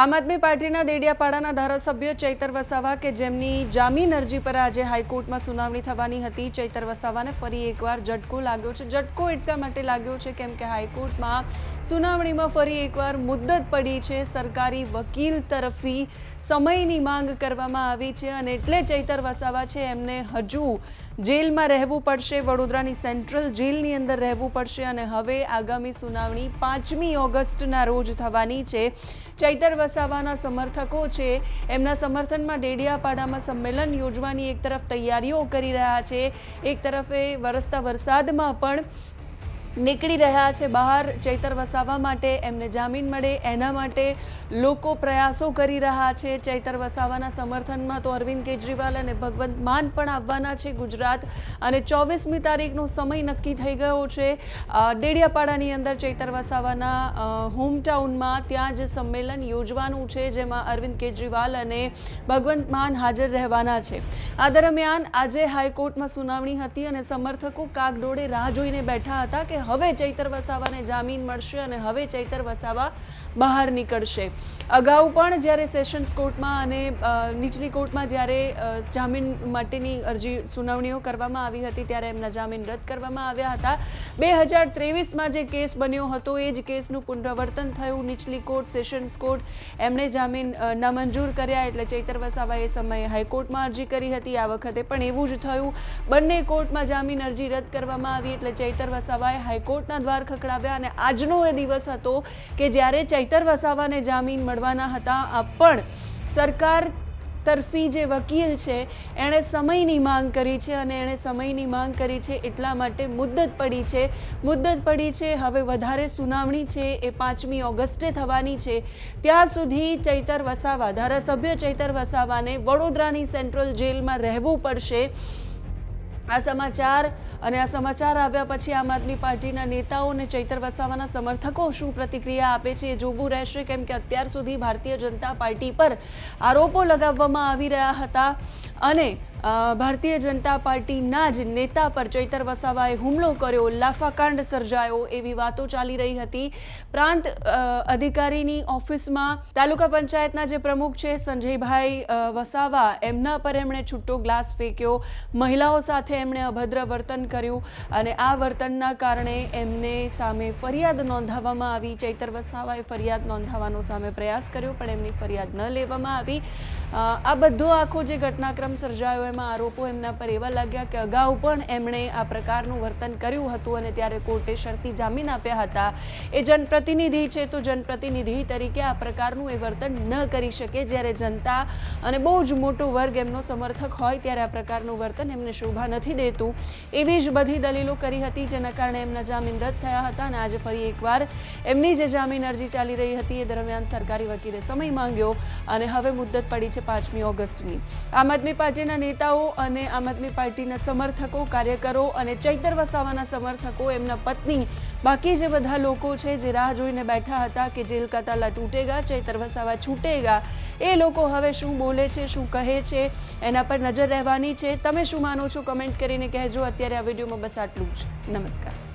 આમ આદમી પાર્ટીના દેડિયાપાડાના ધારાસભ્ય ચૈતર વસાવા કે જેમની જામીન અરજી પર આજે હાઈકોર્ટમાં સુનાવણી થવાની હતી, ચૈતર વસાવાને ફરી એકવાર ઝટકો લાગ્યો છે. ઝટકો એટલા માટે લાગ્યો છે કેમ કે હાઈકોર્ટમાં સુનાવણીમાં ફરી એકવાર મુદ્દત પડી છે. સરકારી વકીલ તરફી સમયની માંગ કરવામાં આવી છે અને એટલે ચૈતર વસાવા છે એમને હજુ જેલમાં રહેવું પડશે. વડોદરાની સેન્ટ્રલ જેલની અંદર રહેવું પડશે અને હવે આગામી સુનાવણી પાંચમી ઓગસ્ટના રોજ થવાની છે. ચૈતર વસાવાના સમર્થકો છે. એમના સમર્થનમાં ડેડિયાપાડામાં સંમેલન યોજવાની એક તરફ તૈયારીઓ કરી રહ્યા છે. એક તરફે વરસતા વરસાદમાં પણ નીકળી રહ્યા છે બહાર ચૈતર વસાવા માટે, એમને જામીન મળે, એના માટે લોકો પ્રયાસો કરી રહ્યા છે. ચૈતર વસાવાના સમર્થનમાં તો અરવિંદ કેજરીવાલ અને ભગવંત માન પણ આવવાના છે ગુજરાત. અને ચોવીસમી તારીખનો સમય નક્કી થઈ ગયો છે. દેડિયાપાડાની અંદર ચૈતર વસાવાના હોમટાઉનમાં ત્યાં જ સંમેલન યોજવાનું છે, જેમાં અરવિંદ કેજરીવાલ અને ભગવંત માન હાજર રહેવાના છે. આ દરમિયાન આજે હાઈકોર્ટમાં સુનાવણી હતી અને સમર્થકો કાગડોળે રાહ જોઈને બેઠા હતા કે હવે ચૈતર વસાવાને જામીન મળશે અને હવે ચૈતર વસાવા બહાર નીકળશે. અગાઉ પણ જ્યારે સેશન્સ કોર્ટમાં અને નીચલી કોર્ટમાં જ્યારે જામીન માટેની અરજી સુનાવણીઓ કરવામાં આવી હતી ત્યારે એમના જામીન રદ કરવામાં આવ્યા હતા. બે હજાર ત્રેવીસમાં જે કેસ બન્યો હતો એ જ કેસનું પુનરાવર્તન થયું. નીચલી કોર્ટ, સેશન્સ કોર્ટ એમણે જામીન નામંજૂર કર્યા એટલે ચૈતર વસાવા એ સમયે હાઈકોર્ટમાં અરજી કરી હતી. આ વખતે, પણ એવું જ થયું. બંને કોર્ટમાં જામીન અરજી રદ કરવામાં આવી એટલે ચૈતર વસાવાએ હાઈકોર્ટના દ્વાર ખખડાવ્યા અને આજનો એ દિવસ હતો કે જ્યારે ચૈતર વસાવાને જામીન મળવાના હતા પણ સરકાર તરફી જે વકીલ છે, એણે સમયની માંગ કરી છે અને એણે સમયની માંગ કરી છે એટલા માટે મુદ્દત પડી છે. મુદ્દત પડી છે, હવે વધારે સુનાવણી છે, એ પાંચમી ઓગસ્ટે થવાની છે. ત્યાં સુધી ચૈતર વસાવા, ધારાસભ્ય ચૈતર વસાવાને વડોદરાની સેન્ટ્રલ જેલમાં રહેવું પડશે. આ સમાચાર અને આ સમાચાર આવ્યા પછી આમ આદમી પાર્ટીના નેતાઓ અને ચૈતર વસાવાના સમર્થકો શું પ્રતિક્રિયા આપે છે એ જોવું રહેશે, કેમ કે અત્યાર સુધી ભારતીય જનતા પાર્ટી પર આરોપો લગાવવામાં આવી રહ્યા હતા. અને ભારતીય જનતા પાર્ટીના જ નેતા પર ચૈતર વસાવાએ હુમલો કર્યો, લાફાકાંડ સર્જાયો એવી વાતો ચાલી રહી હતી. પ્રાંત અધિકારીની ઓફિસમાં તાલુકા પંચાયતના જે પ્રમુખ છે સંજયભાઈ વસાવા, એમના પર એમણે છૂટો ગ્લાસ ફેંક્યો. મહિલાઓ સાથે એમણે અભદ્ર વર્તન કર્યું અને આ વર્તનના કારણે એમને સામે ફરિયાદ નોંધાવવામાં આવી. ચૈતર વસાવાએ ફરિયાદ નોંધાવવાનો સામે પ્રયાસ કર્યો, પણ એમની ફરિયાદ ન લેવામાં આવી. આ બધો આખો જે ઘટનાક્રમ સર્જાયો એમાં આરોપો એમના પર એવા લાગ્યા કે અગાઉ પણ એમણે આ પ્રકારનું વર્તન કર્યું હતું અને ત્યારે કોર્ટે શરતી જામીન આપ્યા હતા. એ જનપ્રતિનિધિ છે તો જનપ્રતિનિધિ તરીકે આ પ્રકારનું એ વર્તન ન કરી શકે. જ્યારે જનતા અને બહુ જ મોટો વર્ગ એમનો સમર્થક હોય ત્યારે આ પ્રકારનું વર્તન એમને શોભા નથી દેતું. એવી જ બધી દલીલો કરી હતી જેના કારણે એમના જામીન રદ થયા હતા અને આજે ફરી એકવાર એમની જે જામીન અરજી ચાલી રહી હતી એ દરમિયાન સરકારી વકીલે સમય માંગ્યો અને હવે મુદ્દત પડી છે પાંચમી ઓગસ્ટની. આમ આદમી પાર્ટીના નેતાઓ અને આમ આદમી પાર્ટીના સમર્થકો, કાર્યકરો અને ચૈતર વસાવાના સમર્થકો, એમના પત્ની, બાકી જે બધા લોકો છે જે રાહ જોઈને બેઠા હતા કે જેલ કા તાલા તૂટેગા, ચૈતર વસાવા છૂટેગા, એ લોકો હવે શું બોલે છે, શું કહે છે, એના પર નજર રહેવાની છે. તમે શું માનો છો? કમેન્ટ કરીને કહેજો. અત્યારે આ વિડીયોમાં બસ આટલું જ. નમસ્કાર.